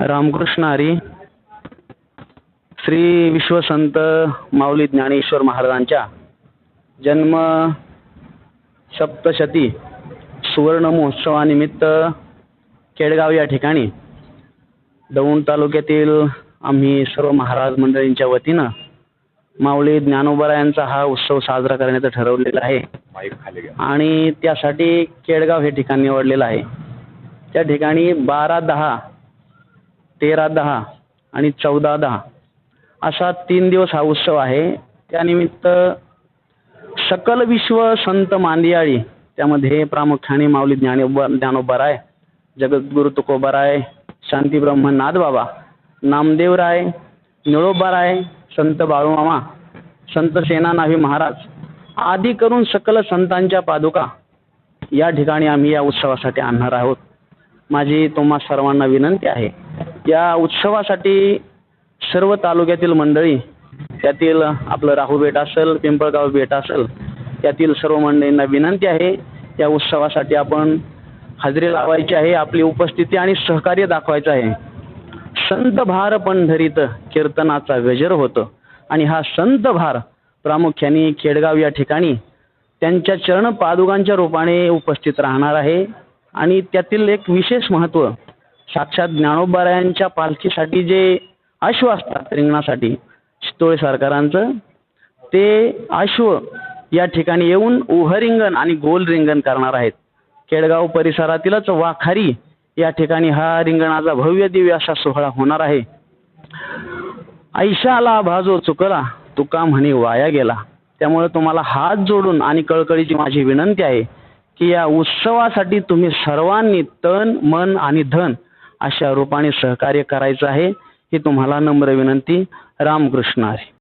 रामकृष्ण हरी श्री विश्वसंत माऊली ज्ञानेश्वर महाराजांच्या जन्म सप्तशती सुवर्ण महोत्सवानिमित्त केडगाव या ठिकाणी दौंड तालुक्यातील आम्ही सर्व महाराज मंडळींच्या वतीनं माऊली ज्ञानोबा यांचा हा उत्सव साजरा करण्याचं ठरवलेलं आहे. आणि त्यासाठी केडगाव हे ठिकाण निवडलेलं आहे. त्या ठिकाणी बारा दहा तेरा दहा आणि चौदा दहा. असा तीन दिवस हा उत्सव आहे. त्यानिमित्त सकल विश्व संत मांदियाळी त्यामध्ये प्रामुख्याने माऊली ज्ञानोबा राय जगद्गुरु तुकोबाराय शांती ब्रह्म राय नामदेवराय निळोबाराय संत बाळूमामा संत सेनानाभी महाराज आदी करून सकल संतांच्या पादुका या ठिकाणी आम्ही या उत्सवासाठी आणणार आहोत. माझी तुम्हा सर्वांना विनंती आहे. या उत्सवासाठी सर्व तालुक्यातील मंडळी त्यातील आपलं राहू बेट असेल पिंपळगाव बेट असेल त्यातील सर्व मंडळींना विनंती आहे या उत्सवासाठी आपण हजेरी लावायची आहे आपली उपस्थिती आणि सहकार्य दाखवायचं आहे. संत भार पंढरीत कीर्तनाचा गजर होतं आणि हा संत भार प्रामुख्याने खेडगाव या ठिकाणी त्यांच्या चरण पादुकांच्या रूपाने उपस्थित राहणार आहे आणि त्यातील एक विशेष महत्त्व साक्षात ज्ञानोबारायांच्या पालखीसाठी जे अश्व असतात रिंगणासाठी चितोळे सरकारांचं ते अश्व या ठिकाणी येऊन उभं रिंगण आणि गोल रिंगण करणार आहेत. केडगाव परिसरातीलच वाखारी या ठिकाणी हा रिंगणाचा भव्य दिव्य असा सोहळा होणार आहे. ऐशाला भाजो चुकला तुका म्हणे वाया गेला. त्यामुळे तुम्हाला हात जोडून आणि कळकळीची माझी विनंती आहे की या उत्सवासाठी तुम्ही सर्वांनी तन मन आणि धन अशा रूपाने सहकार्य करायचं आहे ही तुम्हाला नम्र विनंती. रामकृष्ण हरी.